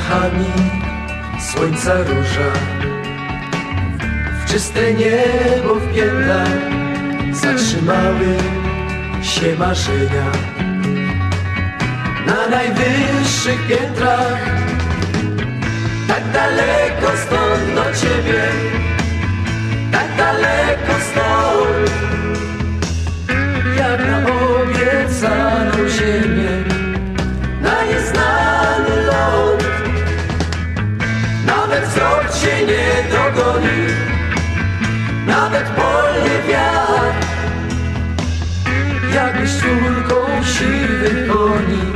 dachami słońca róża. W czyste niebo w piętach zatrzymały się marzenia. Na najwyższych piętrach Tak daleko stąd do ciebie Nawet wzrok cię nie dogoni. Nawet polny wiatr Jakbyś córką siwych koni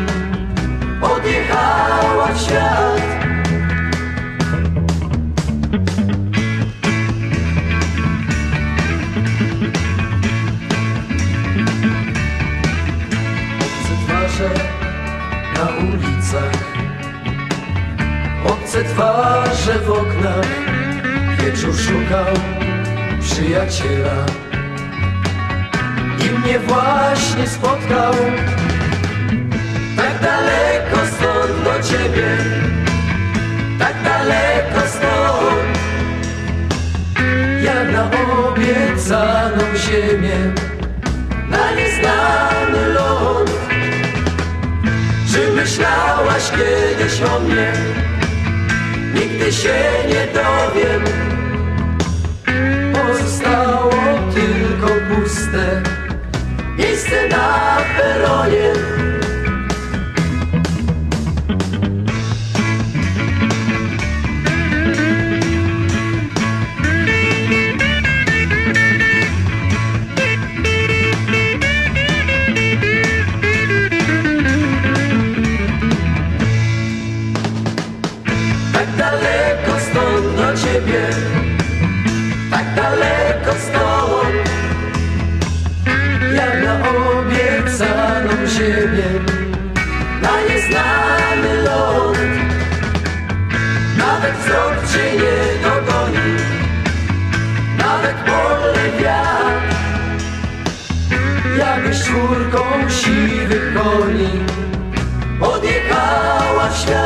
Odjechała w świat. Obce twarze na ulicach Obce twarze w oknach Wieczór szukał przyjaciela. I mnie właśnie spotkał. Tak daleko stąd do ciebie. Tak daleko stąd. Jak na obiecaną ziemię. Na nieznany ląd. Czy myślałaś kiedyś o mnie? Nigdy się nie dowiem ciebie Tak daleko stąd Jak na obiecaną ziemię Na nieznany ląd Nawet wzrok cię nie dogoni. Nawet polny wiatr. Jakbyś czwórką siwych koni. Odjechała w świat